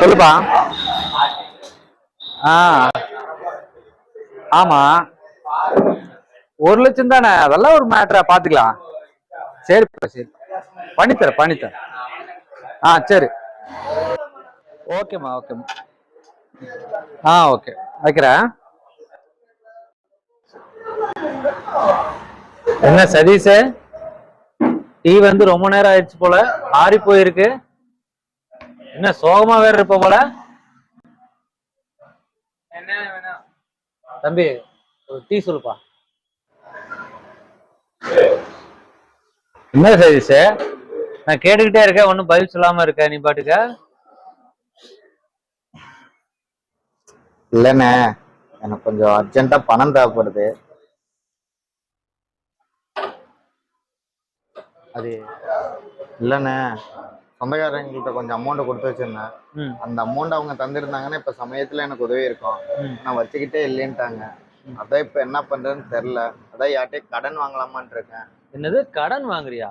சொல்லுப்பா. ஆ. ஆமா. ஒரு லட்சம் தானே. அதெல்லாம் ஒரு மேட்டரா பாத்துக்கலாம். சரிப்பா சரி. பண்ணித்தர பண்ணித்தரேன். ஆ சரி. ஓகேம்மா ஓகேம்மா ஆ ஓகே. வைக்கிறேன். என்ன சதீஷ்? டீ வந்து ரொம்ப நேரம் ஆயிடுச்சு போல. ஆறி போயிருக்கு என்ன சோகமா வேற இருப்ப போல? தம்பி ஒரு டீ சொல்லுப்பா. என்ன சதீஷ்? நான் கேட்டுக்கிட்டே இருக்கேன் ஒன்னும் பதில் சொல்லாம இருக்க நீ பாட்டுக்க? இல்லைண்ணே எனக்கு கொஞ்சம் அர்ஜென்ட்டா பணம் தேவைப்படுது. அது இல்லைண்ணே. சொந்தக்காரங்கள்ட்ட கொஞ்சம் அமௌண்ட் கொடுத்து வச்சிருந்தேன். அந்த அமௌண்ட் அவங்க தந்திருந்தாங்கன்னா இப்ப சமயத்துல எனக்கு உதவி இருக்கும். நான் வச்சுக்கிட்டே இல்லைன்ட்டாங்க. அதான் இப்ப என்ன பண்றேன்னு தெரியல. அதான் யார்கிட்டயும் கடன் வாங்கலாமான்னு இருக்கேன். என்னது? கடன் வாங்குறியா?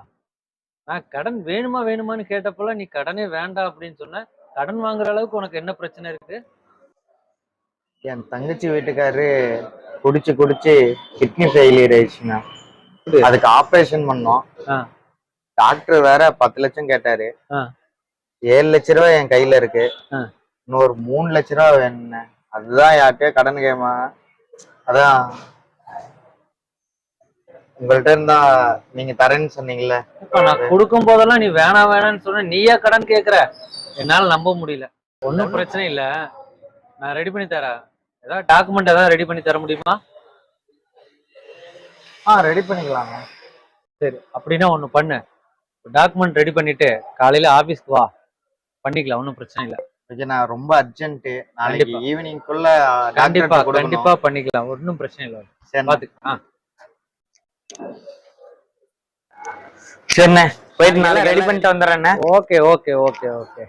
நான் கடன் வேணுமா வேணுமான்னு கேட்டப்பல நீ கடனே வேண்டாம் அப்படின்னு சொன்ன. கடன் வாங்குற அளவுக்கு உனக்கு என்ன பிரச்சனை இருக்கு? என் தங்கச்சி வீட்டுக்காரு குடிச்சு குடிச்சு கிட்னி ஃபெயிலியர் ஆயிடுச்சுண்ணா அதுக்கு ஆபரேஷன் பண்ணோம். டாக்டர் வேற பத்து லட்சம் கேட்டாரு. ஏழு லட்ச ரூபாய் என் கையில இருக்கு. இன்னொரு மூணு லட்ச ரூபாய் வேணுண்ணே அதுதான் யார்கிட்டயோ கடன் கேமா. அதான். உங்கள்ட்ட இருந்தா நீங்க தரேன்னு சொன்னீங்கல்ல. நான் கொடுக்கும் போதெல்லாம் நீ வேணாம் வேணாம்னு சொன்ன நீயா கடன் கேக்குற. என்னால நம்ப முடியல. ஒன்றும் பிரச்சனை இல்ல. நான் ரெடி பண்ணி தரேன். ஏதாவது டாக்குமெண்ட் ஏதாவது ரெடி பண்ணி தர முடியுமா? ஆ ரெடி பண்ணிக்கலாங்க. சரி அப்படின்னா ஒண்ணு பண்ணு. டாக்குமெண்ட் ரெடி பண்ணிட்டு காலையில ஆபீஸ்க்கு வா. பண்ணிக்கலாம் ஒன்றும் பிரச்சனை இல்ல. ஓகே நான் ரொம்ப அர்ஜென்ட் நாளைக்கு. ஈவினிங்குள்ள கண்டிப்பா கண்டிப்பா பண்ணிக்கலாம். ஒன்றும் பிரச்சனை இல்லை. சரி பாத்து ஆ. சரிண்ணே போயிட்டு நாளைக்கு ரெடி பண்ணிட்டு வந்துடுறேண்ணே. Okay okay okay okay.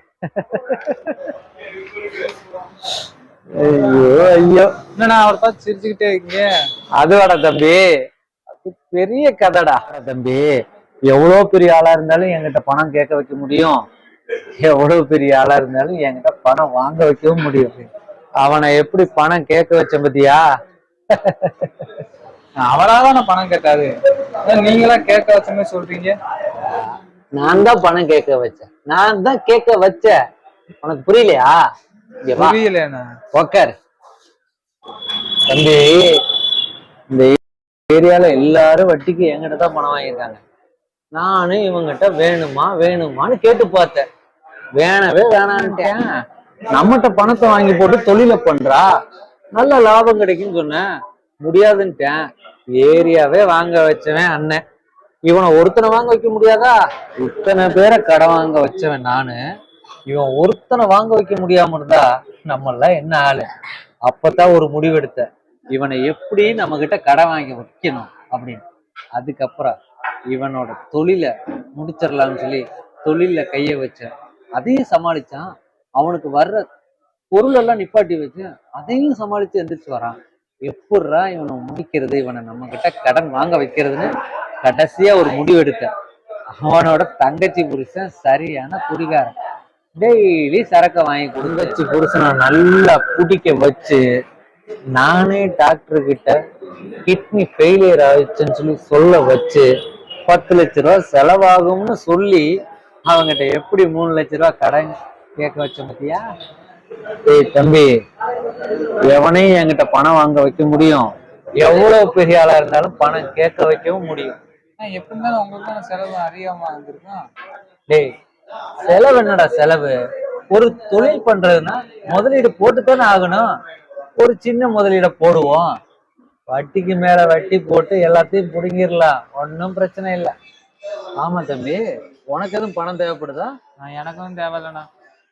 ஐயோ ஐயோ. என்னண்ணா அவரை பார்த்து சிரிச்சுக்கிட்டே இருக்கீங்க? அதுவாடா தம்பி. அது பெரிய கதைடா. தம்பி. எவ்வளவு பெரிய ஆளா இருந்தாலும் என்கிட்ட பணம் கேட்க வைக்க முடியும். எவ்வளவு பெரிய ஆளா இருந்தாலும் என்கிட்ட பணம் வாங்க வைக்கவும் முடியும். அவனை எப்படி பணம் கேட்க வச்ச பத்தியா? அவராதான் நான் பணம் கேட்டாரு. நீங்களா கேட்க வச்ச மாதிரி சொல்றீங்க? நான் தான் பணம் கேட்க வச்சேன். நான் தான் கேட்க வச்சேன். உனக்கு புரியலையா? புரியலண்ணா. உக்கார். தம்பி இந்த ஏரியால எல்லாரும் வட்டிக்கு என்கிட்ட தான் பணம் வாங்கியிருக்காங்க. நானும் இவங்கிட்ட வேணுமா வேணுமான்னு கேட்டு பார்த்தேன். வேணவே வேணான்ட்டேன் நம்மகிட்ட பணத்தை வாங்கி போட்டு தொழில பண்றா? நல்ல லாபம் கிடைக்கும்னு சொன்னேன். முடியாதுன்ட்டேன். ஏரியாவே வாங்க வச்சவன் அண்ணன். இவனை ஒருத்தனை வாங்க வைக்க முடியாதா? இத்தனை பேரை கடன் வாங்க வச்சவன் நானு. இவன் ஒருத்தனை வாங்க வைக்க முடியாம இருந்தா நம்மளாம் என்ன ஆளு? அப்பதான் ஒரு முடிவெடுத்த இவனை எப்படி நம்ம கிட்ட கடன் வாங்கி வைக்கணும் அப்படின்னு. அதுக்கப்புறம் இவனோட தொழிலை முடிச்சிடலாம்னு சொல்லி தொழிலில் கைய வச்சேன். அதையும் சமாளிச்சான். அவனுக்கு வர்ற பொருள் எல்லாம் நிப்பாட்டி வச்சு அதையும் சமாளிச்சு எந்திரிச்சு வரான். எப்பட்றா இவனை முடிக்கிறது இவனை நம்ம கிட்ட கடன் வாங்க வைக்கிறதுன்னு கடைசியா ஒரு முடிவு எடுத்தேன் அவனோட தங்கச்சி புருஷன் சரியான குடிகாரன். டெய்லி சரக்க வாங்கி கொடுங்கச்சி புருஷனை நல்லா குடிக்க வச்சு நானே டாக்டர் கிட்ட கிட்னி ஃபெயிலியர் ஆயிடுச்சுன்னு சொல்லி சொல்ல வச்சு பத்து லட்ச ரூபா செலவாகும்னு சொல்லி அவங்கிட்ட எப்படி மூணு லட்ச ரூபா கடன் கேட்க வச்ச பத்தியா? ஏய் தம்பி எவனையும் என்கிட்ட பணம் வாங்க வைக்க முடியும். எவ்வளவு பெரிய ஆளா இருந்தாலும் பணம் கேட்க வைக்கவும் முடியும். எப்படி இருந்தாலும் உங்களுக்கு செலவு அறியாம வந்திருக்கும். டேய் செலவு என்னடா செலவு? ஒரு தொழில் பண்றதுன்னா முதலீடு போட்டுத்தானே ஆகணும். ஒரு சின்ன முதலீட போடுவோம். வட்டிக்கு மேல வட்டி போட்டு எல்லாத்தையும் புடுங்கிடலாம் ஒன்றும் பிரச்சனை இல்லை. ஆமா தம்பி உனக்கு எதுவும் பணம் தேவைப்படுதா? நான் எனக்கும் தேவையில்லண்ணா.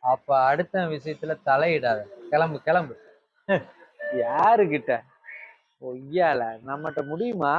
அப்ப அடுத்த விஷயத்துல தலையிடாத. கிளம்பு கிளம்பு. யாருகிட்ட? ஒய்யால நம்மகிட்ட முடியுமா?